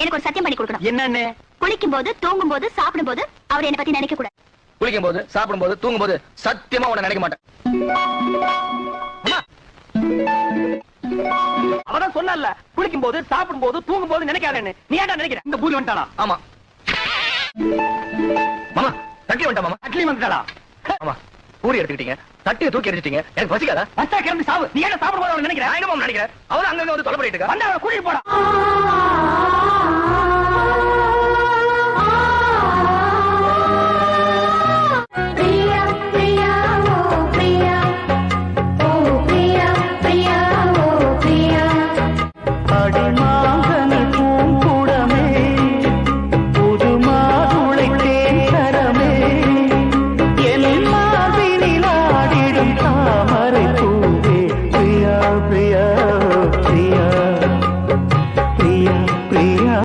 எனக்கு ஒரு சத்தியம் பண்ணி கொடுக்கணும். என்னன்னு? குளிக்கும் போது தூங்கும் போது சாப்பிடும் போது அவர் என்ன பத்தி நினைக்க கூடாது. குளிக்கும் போது சாப்பிடும் போது தூங்கும் போது சத்தியமா உன்னை நினைக்க மாட்டேன். அவதான் சொன்னல குளிக்கும் போது சாப்பிடும் போது தூங்கும் போது நினைக்காதேன்னு. நீ ஏன்டா நினைக்கிற? இந்த பூரி வந்துட்டாளா? ஆமா. மாமா தட்டி வந்துட்டா மாமா. அட்லி வந்துட்டாளா? ஆமா. பூரி எடுத்துக்கிட்டீங்க. தட்டியை தூக்கி எடுத்துட்டீங்க எனக்கு பசிக்காதா வந்தா கிளம்பி சாவு. நீ ஏன்டா சாப்பிடும் போது அவனை நினைக்கிறேன்? அவன் அங்க வந்து தொலை பண்ணிட்டு இருக்கா? வந்தா கூட்டிட்டு போடா.